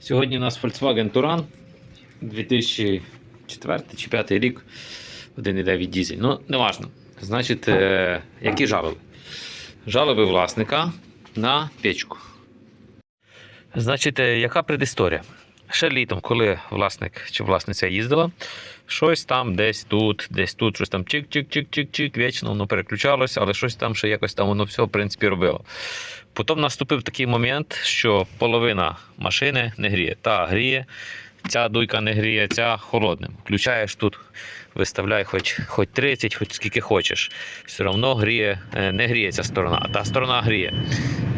Сьогодні у нас Volkswagen Touran 2004 чи 2005 рік. 1,9 дізель. Ну, не важно. Значить, е, які жалоби? Жалоби власника на печку. Значить, е, яка предісторія? Ще літом, коли власник чи власниця їздила, щось там десь тут, десь тут, щось там чик-чик-чик-чик-чик, вічно воно переключалося, але щось там ще якось там воно все, в принципі, робило. Потім наступив такий момент, що половина машини не гріє. Та гріє, ця дуйка не гріє, ця холодним. Включаєш тут, виставляй хоч, хоч 30, хоч скільки хочеш. Все одно гріє, е, не гріє ця сторона, а та сторона гріє.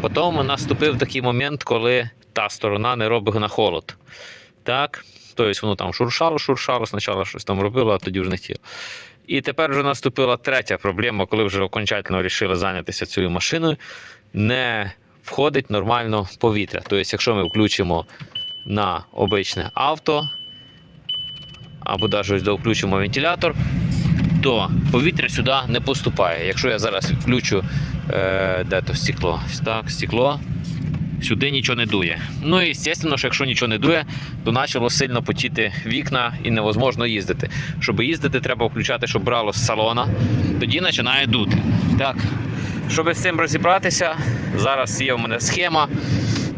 Потім наступив такий момент, коли та сторона не робить на холод. Так? Тобто воно там шуршало, шуршало, спочатку щось там робило, а тоді вже не хотіло. І тепер вже наступила третя проблема, коли вже окончательно вирішили зайнятися цією машиною. Не входить нормально повітря. Тобто, якщо ми включимо на обичне авто, або навіть ось включимо вентилятор, то повітря сюди не поступає. Якщо я зараз включу е, де то стекло, так, стекло, сюди нічого не дує. Ну і звісно, що якщо нічого не дує, то почало сильно потіти вікна і невозможно їздити. Щоб їздити, треба включати, щоб брало з салона, тоді починає дути. Так. Щоб з цим розібратися, зараз є в мене схема.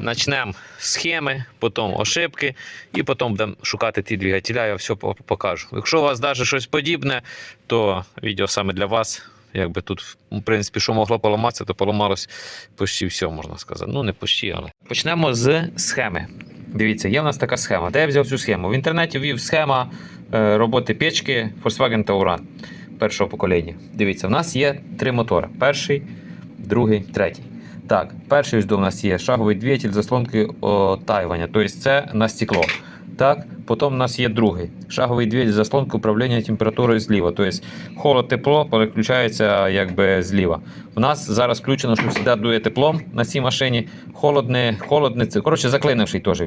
Почнемо з схеми, потім ошибки, і потім будемо шукати ті двигателя, я все покажу. Якщо у вас навіть щось подібне, то відео саме для вас. Якби тут, в принципі, що могло поламатися, то поламалось почти все, можна сказати. Ну, не почти, але. Почнемо з схеми. Дивіться, є в нас така схема. Де я взяв цю схему? В інтернеті ввів схема е, роботи печки Volkswagen Tauran першого покоління. Дивіться, в нас є три мотори: перший, другий, третій. Так, перший ось до нас є шаговий двигатель заслонки отаювання, тобто це на стекло. Так, потім у нас є другий шаговий двигатель заслонки управління температурою зліва. Тобто холод тепло переключається якби зліва. У нас зараз включено, що завжди дує теплом на цій машині. Холодне, холодне, це коротше заклинивший теж.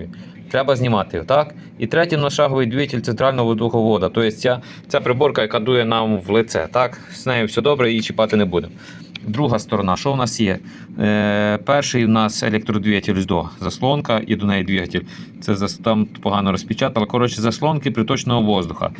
Треба знімати його. Так? І третій у нас шаговий двигатель центрального воздуховода. Тобто ця, ця приборка, яка дує нам в лице. Так? З нею все добре, її чіпати не будемо. Друга сторона, що в нас є? Е, перший у нас електродвигатель до заслонка і до неї двигатель. Це там погано розпечатало. Коротше, заслонки приточного воздуха.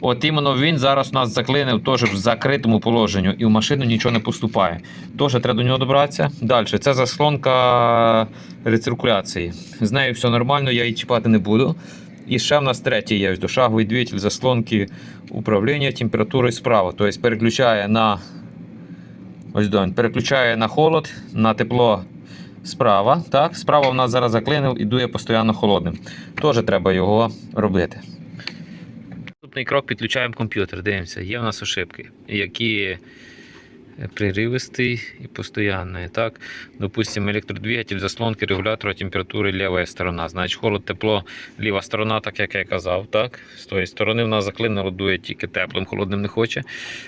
От іменно він зараз у нас заклинив теж в закритому положенні і в машину нічого не поступає. Теж треба до нього добратися. Далі, це заслонка рециркуляції. З нею все нормально, я її чіпати не буду. І ще в нас третій є дошаговий двигатель заслонки управління температурою справа. Тобто переключає на Ось донь. переключає на холод, на тепло справа. Так? Справа в нас зараз заклинив і дує постійно холодним. Теж треба його робити. Наступний крок підключаємо комп'ютер. Дивимося, є в нас ошибки, які приривистий і постоянний. Так? Допустимо, електродвигатель, заслонки регулятора температури ліва сторона. Значить, холод, тепло, ліва сторона, так як я казав. Так? З тої сторони в нас заклинило дує тільки теплим, холодним не хоче.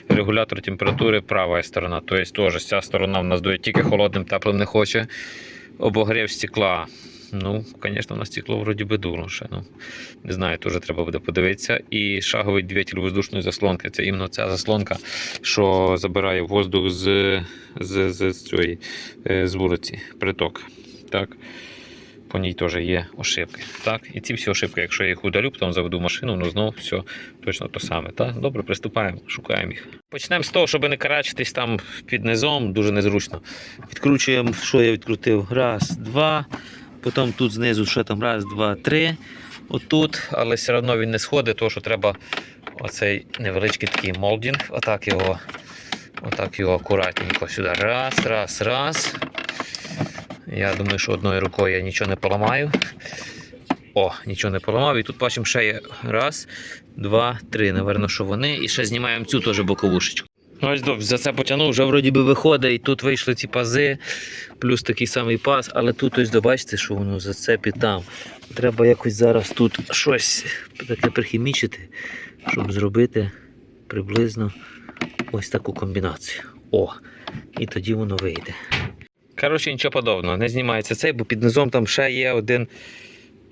Регулятор температури права сторона. Тобто теж ця сторона в нас дує тільки холодним, теплим не хоче. Обогрів стекла. Ну, звісно, на стекло вроді би дурно ще. Ну, не знаю, теж треба буде подивитися. І шаговий двигатель воздушної заслонки. Це іменно ця заслонка, що забирає воздух з, з, з, з цієї е, з вулиці, приток. Так. По ній теж є ошибки. Так? І ці всі ошибки, якщо я їх удалю, потім заведу машину, ну знову все точно то саме. Так? Добре, приступаємо, шукаємо їх. Почнемо з того, щоб не карачитись там під низом, дуже незручно. Відкручуємо, що я відкрутив. Раз, два. Потім тут знизу ще там раз, два, три. Отут, але все одно він не сходить, тому що треба оцей невеличкий такий молдінг. Отак його, отак його акуратненько сюди. Раз, раз, раз. Я думаю, що одною рукою я нічого не поламаю. О, нічого не поламав. І тут бачимо ще є раз, два, три. Наверно, що вони. І ще знімаємо цю теж боковушечку. Ось добре, за це потягнув, вже вроді би виходить, і тут вийшли ці пази, плюс такий самий паз, але тут ось добачите, що воно зацепить там. Треба якось зараз тут щось таке прихімічити, щоб зробити приблизно ось таку комбінацію. О, і тоді воно вийде. Коротше, нічого подобного, не знімається цей, бо під низом там ще є один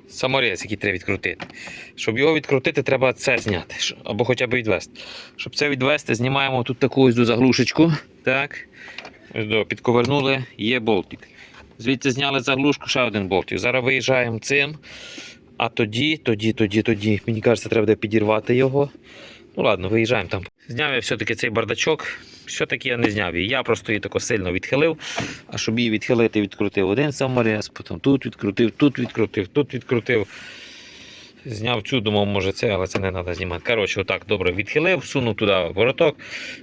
саморез, який треба відкрутити. Щоб його відкрутити, треба це зняти, або хоча б відвести. Щоб це відвести, знімаємо тут таку ось заглушечку. Так. Ось до, підковернули, є болтик. Звідти зняли заглушку, ще один болтик. Зараз виїжджаємо цим. А тоді, тоді, тоді, тоді, мені кажеться, треба буде підірвати його. Ну ладно, виїжджаємо там. Зняв я все-таки цей бардачок. Все-таки я не зняв її. Я просто її тако сильно відхилив. А щоб її відхилити, відкрутив один саморез, потім тут відкрутив, тут відкрутив, тут відкрутив. Зняв цю, думав, може це, але це не треба знімати. Коротше, отак добре відхилив, сунув туди вороток,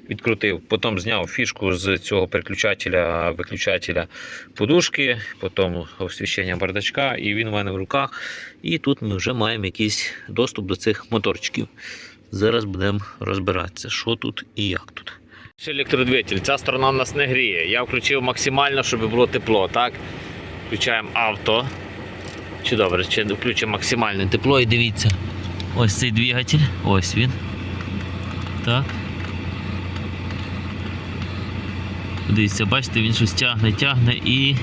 відкрутив. Потім зняв фішку з цього переключателя, виключателя подушки, потім освіщення бардачка, і він у мене в руках. І тут ми вже маємо якийсь доступ до цих моторчиків. Зараз будемо розбиратися, що тут і як тут. Електродвигатель. Ця сторона в нас не гріє. Я включив максимально, щоб було тепло. Так? Включаємо авто. Чи добре, ще включимо максимальне тепло і дивіться. Ось цей двигатель, ось він. Так. Дивіться, бачите, він щось тягне, тягне і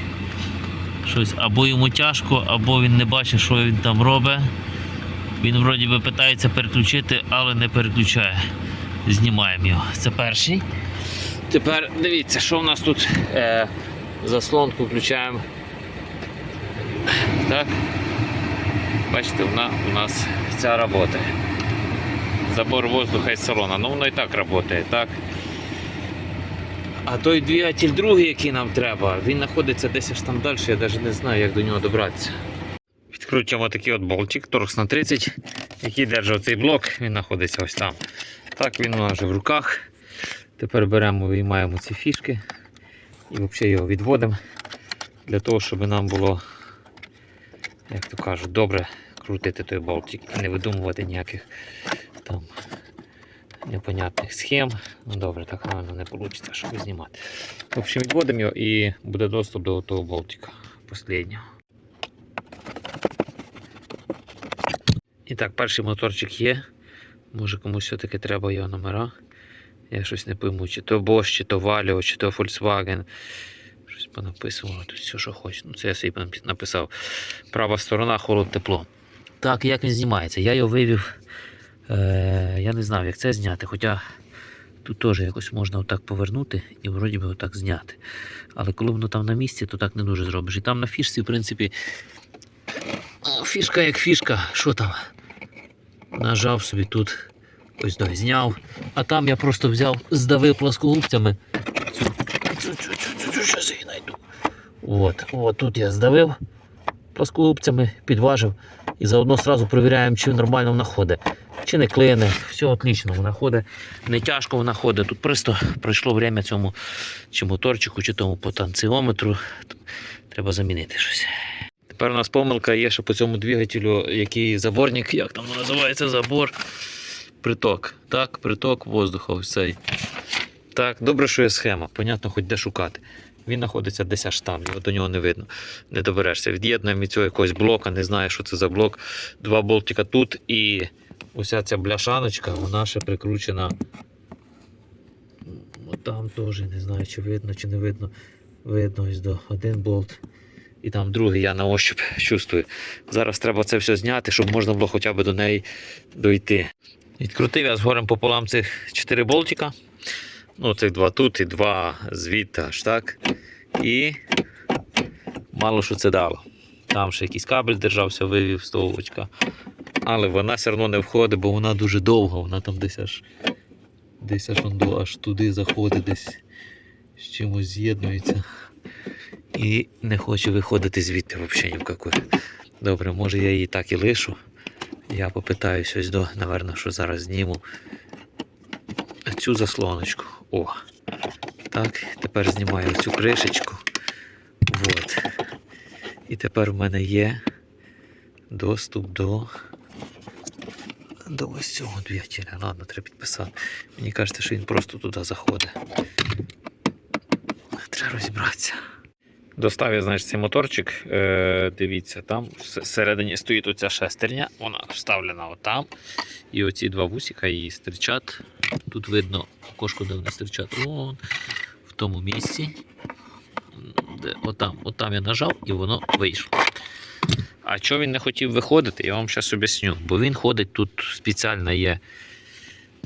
щось або йому тяжко, або він не бачить, що він там робить. Він вроді би питається переключити, але не переключає. Знімаємо його. Це перший. Тепер дивіться, що в нас тут е, заслонку включаємо. Так. Бачите, вона у нас ця працює. Забор воздуха із салона. Ну воно і так працює, так? А той двигатель другий, який нам треба, він знаходиться десь аж там далі, я навіть не знаю, як до нього добратися. Відкручуємо такий от болтик, торкс на 30, який держав цей блок, він знаходиться ось там. Так, він у нас вже в руках. Тепер беремо, виймаємо ці фішки і взагалі його відводимо для того, щоб нам було, як то кажуть, добре крутити той болтик і не видумувати ніяких там непонятних схем. Ну добре, так напевно не вийде, щоб знімати. В общем, відводимо його і буде доступ до того болтика. Последнього. І так, перший моторчик є. Може комусь все-таки треба його номера. Я щось не пойму, чи то Bosch, чи то Valio, чи то Volkswagen. Щось понаписувало тут все, що хоче. Ну, це я собі написав. Права сторона, холод, тепло. Так, як він знімається? Я його вивів. Е, я не знав, як це зняти. Хоча тут теж якось можна отак повернути і вроді би отак зняти. Але коли воно там на місці, то так не дуже зробиш. І там на фішці, в принципі, фішка як фішка. Що там? Нажав собі тут. Ось той зняв. А там я просто взяв, здавив плоскогубцями. Цю, її знайду. От, от тут я здавив плоскогубцями, підважив і заодно одразу перевіряємо, чи нормально вона ходить. Чи не клине, все отлично, вона ходить. Не тяжко вона ходить. Тут просто пройшло время цьому чи моторчику, чи тому потанціометру. Треба замінити щось. Тепер у нас помилка є, що по цьому двигателю, який заборник, як там називається забор. Приток. Так, приток воздуха цей. Так, добре, що є схема. Понятно, хоч де шукати. Він знаходиться десь аж там, його до нього не видно. Не доберешся. Від'єднуємо від цього якогось блока, не знаю, що це за блок. Два болтика тут і уся ця бляшаночка, вона ще прикручена. Там теж не знаю, чи видно, чи не видно. Видно ось до один болт. І там другий я на ощуп чувствую. Зараз треба це все зняти, щоб можна було хоча б до неї дойти. Відкрутив я згорем пополам цих 4 болтика. Ну, цих два тут і два звідти аж так. І мало що це дало. Там ще якийсь кабель держався, вивів стовочка. Але вона все одно не входить, бо вона дуже довга, вона там десь аж десь аж, аж туди заходить, десь з чимось з'єднується. І не хоче виходити звідти взагалі ні в какую. Добре, може я її так і лишу. Я попитаюсь ось до, напевно, що зараз зніму цю заслоночку. О. Так, тепер знімаю цю кришечку. Вот. І тепер в мене є доступ до. До ось цього двигателя. Ладно, треба підписати. Мені кажеться, що він просто туди заходить. Треба розібратися. Достав я, цей моторчик. Е, дивіться, там всередині стоїть оця шестерня, вона вставлена отам. І оці два вусика її стирчать. Тут видно кошку, де вони стирчать. Вон, в тому місці. Де, отам, отам я нажав і воно вийшло. А чого він не хотів виходити, я вам зараз об'ясню. Бо він ходить тут спеціально є.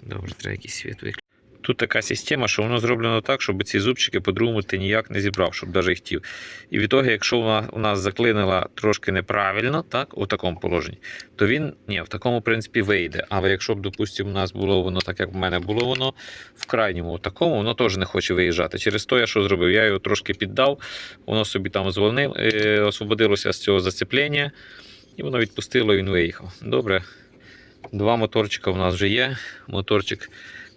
Добре, треба якийсь світ виключити. Тут така система, що воно зроблено так, щоб ці зубчики по-другому ти ніяк не зібрав, щоб навіть хотів. І від того, якщо вона у нас заклинила трошки неправильно, так, у такому положенні, то він ні, в такому принципі вийде. Але якщо б, допустимо, у нас було воно так, як в мене було воно, в крайньому такому, воно теж не хоче виїжджати. Через то я що зробив? Я його трошки піддав, воно собі там звольнив, е, освободилося з цього зацеплення, і воно відпустило, і він виїхав. Добре. Два моторчика в нас вже є. Моторчик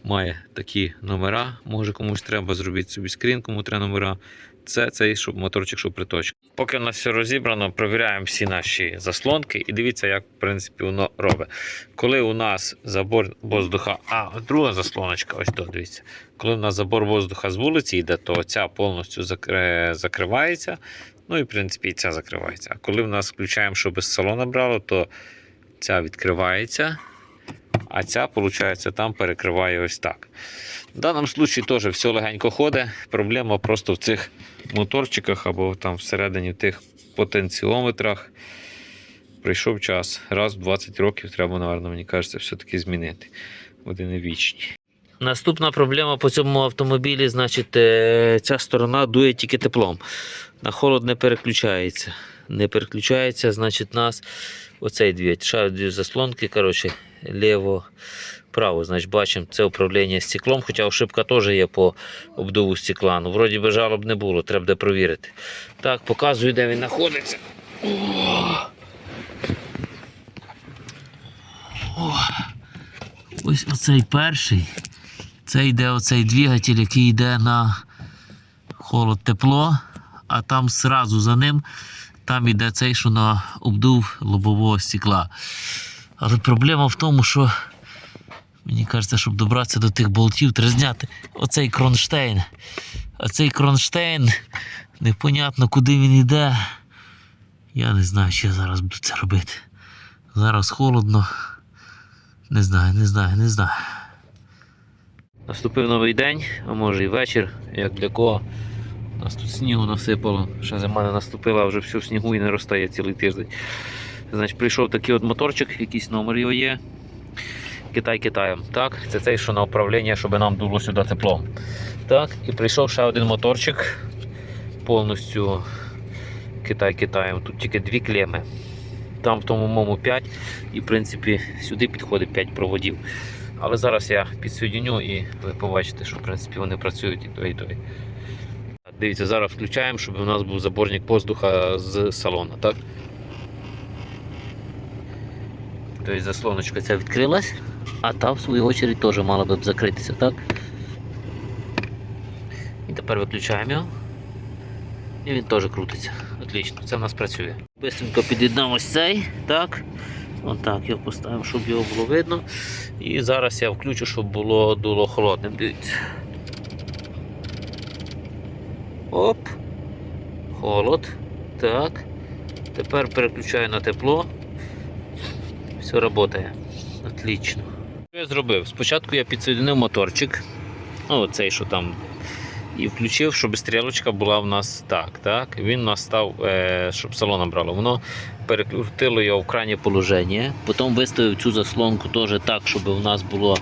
має такі номера. Може комусь треба зробити собі скрін, кому треба номера. Це цей щоб моторчик, щоб приточка. Поки у нас все розібрано, провіряємо всі наші заслонки і дивіться, як в принципі воно робить. Коли у нас забор воздуха, а друга заслоночка, ось тут дивіться. Коли у нас забор воздуха з вулиці йде, то ця повністю закривається. Ну і в принципі ця закривається. А коли в нас включаємо, щоб з салона брало, то ця відкривається. А ця, виходить, там перекриває ось так. В даному випадку теж все легенько ходить. Проблема просто в цих моторчиках або там всередині тих потенціометрах. Прийшов час. Раз в 20 років треба, напевно, мені кажеться, все-таки змінити. Вони вічні. Наступна проблема по цьому автомобілі, значить, е, ця сторона дує тільки теплом. На холод не переключається. Не переключається, значить, нас оцей дві, ще дві заслонки, коротше, ліво, право. Значить, бачимо, це управління стеклом, хоча ошибка теж є по обдуву стекла. Ну, вроді би жалоб не було, треба буде провірити. Так, показую, де він знаходиться. Ось оцей перший. Це йде оцей двигатель, який йде на холод-тепло, а там зразу за ним там йде цей, що на обдув лобового стекла. Але проблема в тому, що мені кажеться, щоб добратися до тих болтів, треба зняти оцей кронштейн. А цей кронштейн, непонятно куди він йде. Я не знаю, що я зараз буду це робити. Зараз холодно. Не знаю, не знаю, не знаю. Наступив новий день, а може і вечір, як для кого. У нас тут снігу насипало, ще зима не наступила, а вже все в снігу і не розтає цілий тиждень. Значить, прийшов такий от моторчик, якийсь номер його є. Китай Китаєм. Так, це цей, що на управління, щоб нам дуло сюди теплом. Так, і прийшов ще один моторчик. Повністю Китай Китаєм. Тут тільки дві клеми. Там в тому моєму 5, і в принципі сюди підходить 5 проводів. Але зараз я підсоединю і ви побачите, що в принципі вони працюють і той, і той. Дивіться, зараз включаємо, щоб у нас був заборник воздуха з салону. Так? Тобто заслоночка ця відкрилась, а та в свою очередь теж мала би б закритися, так? І тепер виключаємо його. І він теж крутиться. Отлично, це в нас працює. Бистренько під'єднав цей, так. Отак його поставимо, щоб його було видно. І зараз я включу, щоб було дуло холодним. Дивіться. Оп. Холод. Так. Тепер переключаю на тепло. Все працює. Отлично. Що я зробив? Спочатку я підсоединив моторчик. Ну, цей, що там. І включив, щоб стрілочка була в нас так. так. Він нас став, е, щоб салон брало. Воно перекрутило його в крайнє положення. Потім виставив цю заслонку теж так, щоб у нас було,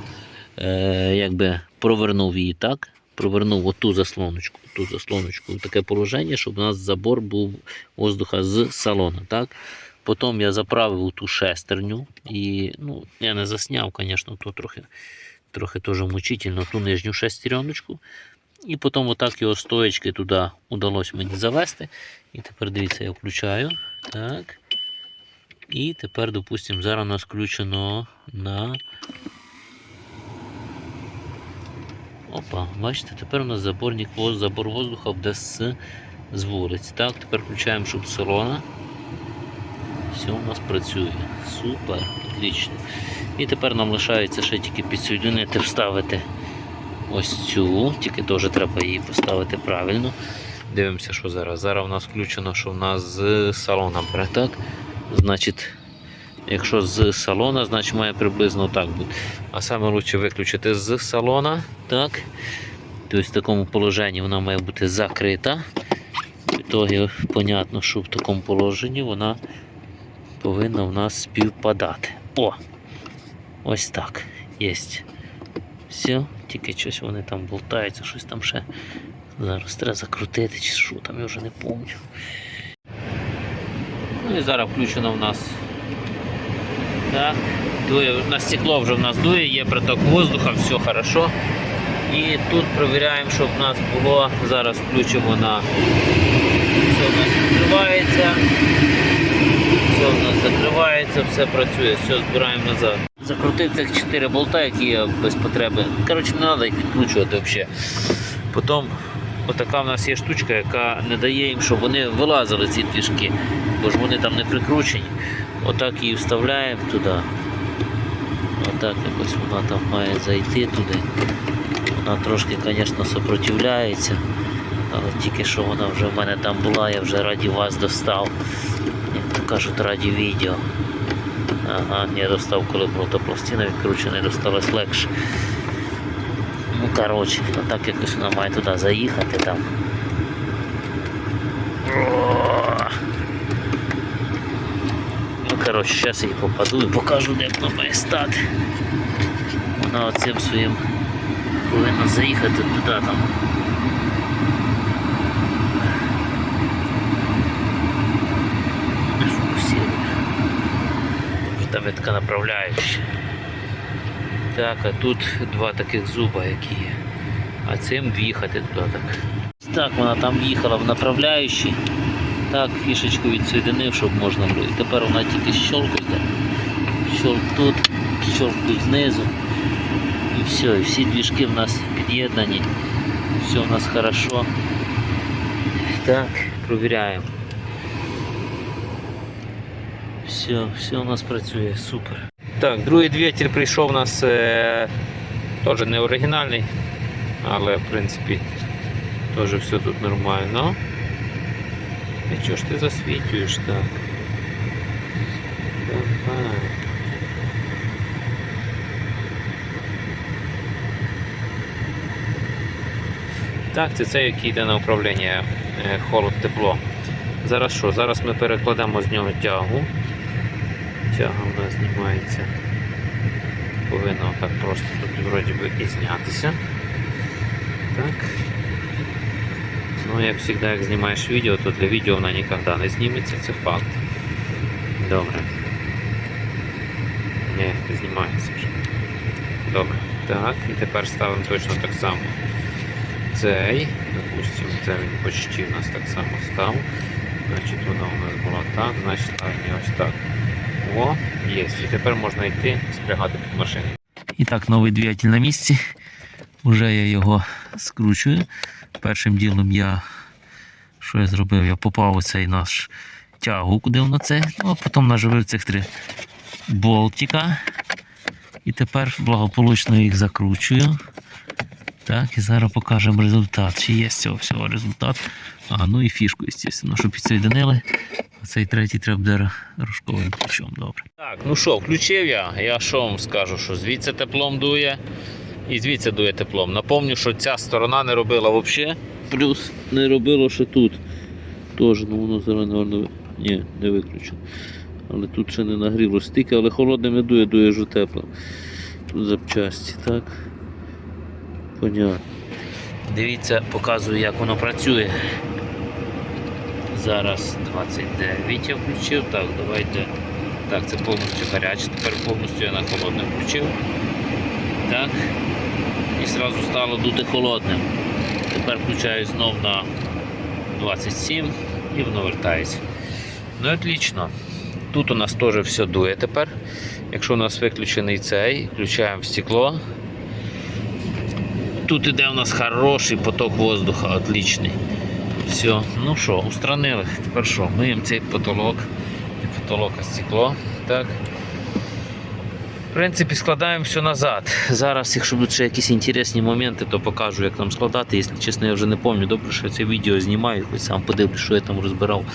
е, якби провернув її так. Провернув оту заслоночку, ту заслоночку в таке положення, щоб у нас забор був воздуха з салона. Так? Потім я заправив ту шестерню і ну, я не засняв, звісно, то трохи, трохи теж мучительно ту нижню шестереночку. І потім отак його стоечки туди удалося мені завести. І тепер дивіться, я включаю. Так. І тепер, допустимо, зараз у нас включено на. Опа, бачите, тепер у нас заборник забор воздуха буде з, з вулиці. Так, тепер включаємо, щоб салона. Все у нас працює. Супер, отлично. І тепер нам лишається ще тільки підсоединити, вставити ось цю, тільки теж треба її поставити правильно. Дивимося, що зараз. Зараз у нас включено, що в нас з салона бере, так? Значить, якщо з салона, значить має приблизно так бути. А саме краще виключити з салона, так? Тобто в такому положенні вона має бути закрита. В ітогі, понятно, що в такому положенні вона повинна в нас співпадати. О! Ось так. Єсть. Все, Тільки щось вони там болтаються, щось там ще. Зараз треба закрутити чи що там, я вже не пам'ятаю. Ну і зараз включено в нас. Так, дує, на стекло вже в нас дує, є приток воздуха, все хорошо. І тут перевіряємо, щоб в нас було. Зараз включимо на все в нас відкривається. Все в нас закривається, все працює, все збираємо назад. Закрутив цих 4 болта, які є без потреби. Коротше, не треба їх відкручувати взагалі. Потім отака в нас є штучка, яка не дає їм, щоб вони вилазили ці двіжки, бо ж вони там не прикручені. Отак її вставляємо туди. Отак якось вона там має зайти туди. Вона трошки, звісно, сопротивляється, але тільки що вона вже в мене там була, я вже раді вас достав. Кажуть, раді відео. Ага, я достав, коли була пластина відкручена, досталось легше. Ну, коротше, отак якось вона має туди заїхати там. Ну, коротше, зараз я її попаду і покажу, де вона має стати. Вона оцим своїм повинна заїхати туди там. Вже Там є така направляюча. Так, а тут два таких зуба, які є. А цим в'їхати туди так. Так, вона там в'їхала в направляючий. Так, фішечку відсоєдинив, щоб можна було. І тепер вона тільки щолк йде. Щолк тут, щолк тут знизу. І все, і всі двіжки в нас під'єднані. Все у нас хорошо. Так, провіряємо. Все, все у нас працює, супер. Так, другий двигатель прийшов у нас е, теж не оригінальний, але в принципі теж все тут нормально. І чого ж ти засвітлюєш так? Так, це цей, який йде на управління е, холод-тепло. Зараз що? Зараз ми перекладемо з нього тягу. Тяга в нас знімається. Повинно так просто тут вроді би і знятися. Так. Ну, як завжди, як знімаєш відео, то для відео вона ніколи не зніметься, це факт. Добре. Ні, знімається вже. Добре. Так, і тепер ставимо точно так само. Цей, допустимо, це він почти у нас так само став. Значить, вона у нас була так, значить ставимо ось так. О, є. І тепер можна йти спрягати під машину. І так, новий двигатель на місці. Уже я його скручую. Першим ділом я що я зробив? Я попав у цей наш тягу, куди воно це, ну, а потім наживив цих три болтика. І тепер благополучно їх закручую. Так, і зараз покажемо результат. Чи є цього всього результат. А, ну і фішку, звісно, щоб підсоєдинили. Цей третій треба буде рожковим ключом. Добре. Так, ну що, включив я. Я що вам скажу, що звідси теплом дує і звідси дує теплом. Напомню, що ця сторона не робила взагалі. Плюс не робило ще тут. Теж, ну воно зараз, напевно, ні, не виключено. Але тут ще не нагрілося стільки, але холодне не дує, дує вже тепло. Тут запчасті, так? Понятно. Дивіться, показую, як воно працює. Зараз 29 я включив. Так, давайте. Так, це повністю гаряче, тепер повністю я на холодне включив. Так. І одразу стало дути холодним. Тепер включаю знов на 27 і воно вертається. Ну і отлично. Тут у нас теж все дує тепер. Якщо у нас виключений цей, включаємо стекло. Тут іде у нас хороший поток воздуха, отличний. Все, ну що, устранили. Тепер що? Миємо цей потолок. Не потолок, а стекло. Так. В принципі, складаємо все назад. Зараз, якщо будуть ще якісь інтересні моменти, то покажу, як там складати. Якщо чесно, я вже не пам'ятаю. Добре, що це відео знімаю, хоч сам подивлюсь, що я там розбирав.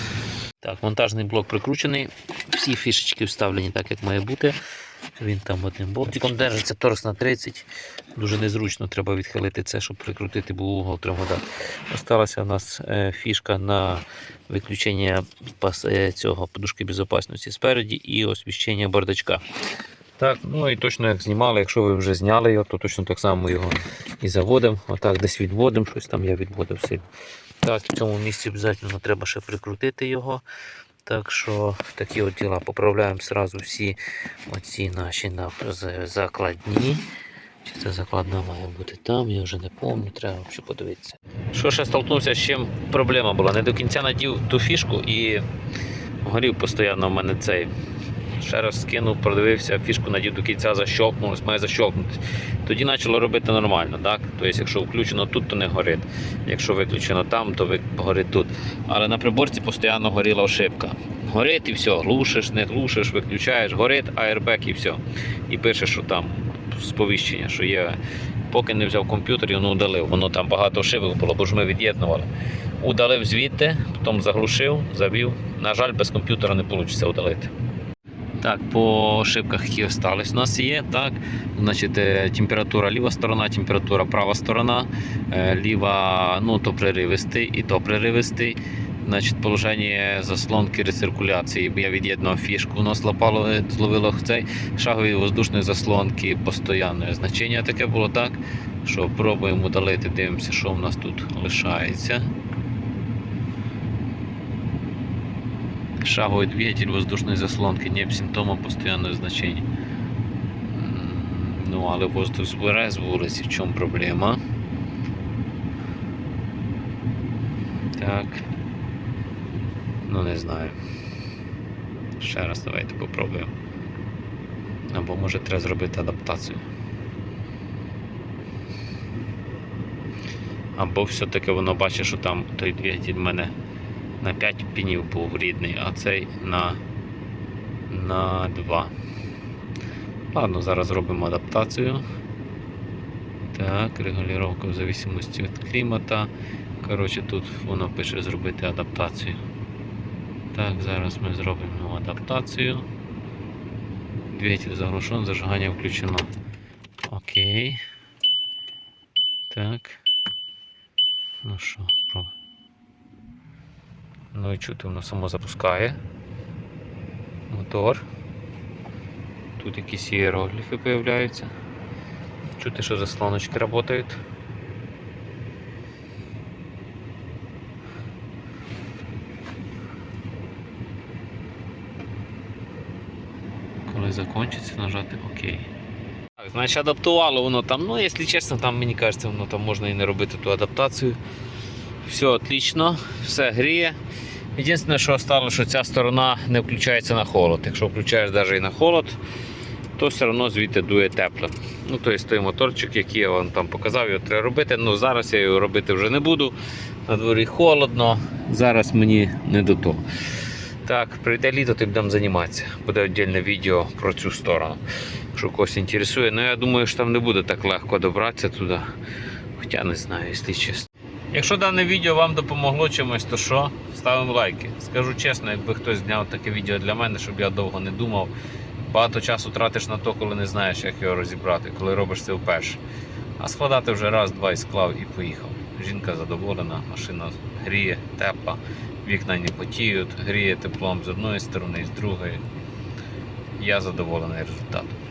Так, монтажний блок прикручений. Всі фішечки вставлені так, як має бути. Він там одним болтиком держиться, торс на 30. Дуже незручно, треба відхилити це, щоб прикрутити, бо угол треба. Осталася у нас е, фішка на виключення е, цього подушки безпечності спереді і освіщення бардачка. Так, ну і точно як знімали, якщо ви вже зняли його, то точно так само його і заводимо. Отак десь відводимо, щось там я відводив сильно. Так, в цьому місці обов'язково треба ще прикрутити його. Так що такі от діла поправляємо сразу всі оці наші закладні. Чи це закладна має бути там, я вже не пам'ятаю, треба взагалі подивитися. Що ще столкнувся, з чим проблема була? Не до кінця надів ту фішку і горів постійно в мене цей. Ще раз скинув, продивився, фішку надів до кінця, защолкнулось, має защолкнутися. Тоді почало робити нормально, так? Тобто, якщо включено тут, то не горить. Якщо виключено там, то горить тут. Але на приборці постійно горіла ошибка. Горить і все, глушиш, не глушиш, виключаєш, горить, аербек і все. І пише, що там сповіщення, що є. Поки не взяв комп'ютер, воно удалив. Воно там багато ошибок було, бо ж ми від'єднували. Удалив звідти, потім заглушив, завів. На жаль, без комп'ютера не вийде удалити. Так, по ошибках, які остались у нас є, так. Значить, е, температура ліва сторона, температура права сторона, е, ліва, ну то преривистий і то преривистий. Значить, положення заслонки рециркуляції. Я від'єднував фішку, воно злопало, зловило цей шагові воздушної заслонки постоянне значення таке було так. Що пробуємо удалити, дивимося, що в нас тут лишається. Шаговий двигатель воздушної заслонки, не симптома постоянного значення. Ну, але воздух збере з вулиці, в чому проблема? Так. Ну, не знаю. Ще раз давайте попробуємо. Або може треба зробити адаптацію. Або все-таки воно бачить, що там той двигатель в мене на 5 пінів був рідний, а цей на, на 2. Ладно, зараз зробимо адаптацію. Так, регулювання в зависимості від клімата. Коротше, тут воно пише зробити адаптацію. Так, зараз ми зробимо адаптацію. Двигатель заглушен, зажигання включено. Окей. Так. Ну що, про. Ну і чути, воно само запускає. Мотор. Тут якісь іерогліфи появляються. Чути, що заслоночки працюють. Коли закінчиться, нажати ОК. Так, значить адаптувало воно там, ну, якщо чесно, там мені кажеться, воно там можна і не робити ту адаптацію. Все отлично, все гріє. Єдине, що стало, що ця сторона не включається на холод. Якщо включаєш навіть і на холод, то все одно звідти дує тепло. Ну, тобто той моторчик, який я вам там показав, його треба робити. Ну, зараз я його робити вже не буду. На дворі холодно, зараз мені не до того. Так, прийде літо, то будемо займатися. Буде віддільне відео про цю сторону. Якщо когось інтересує, ну я думаю, що там не буде так легко добратися туди. Хоча не знаю, якщо чесно. Якщо дане відео вам допомогло чимось, то що? Ставимо лайки. Скажу чесно, якби хтось зняв таке відео для мене, щоб я довго не думав. Багато часу тратиш на то, коли не знаєш, як його розібрати, коли робиш це вперше. А складати вже раз, два і склав і поїхав. Жінка задоволена, машина гріє, тепла, вікна не потіють, гріє теплом з одної сторони, з другої. Я задоволений результатом.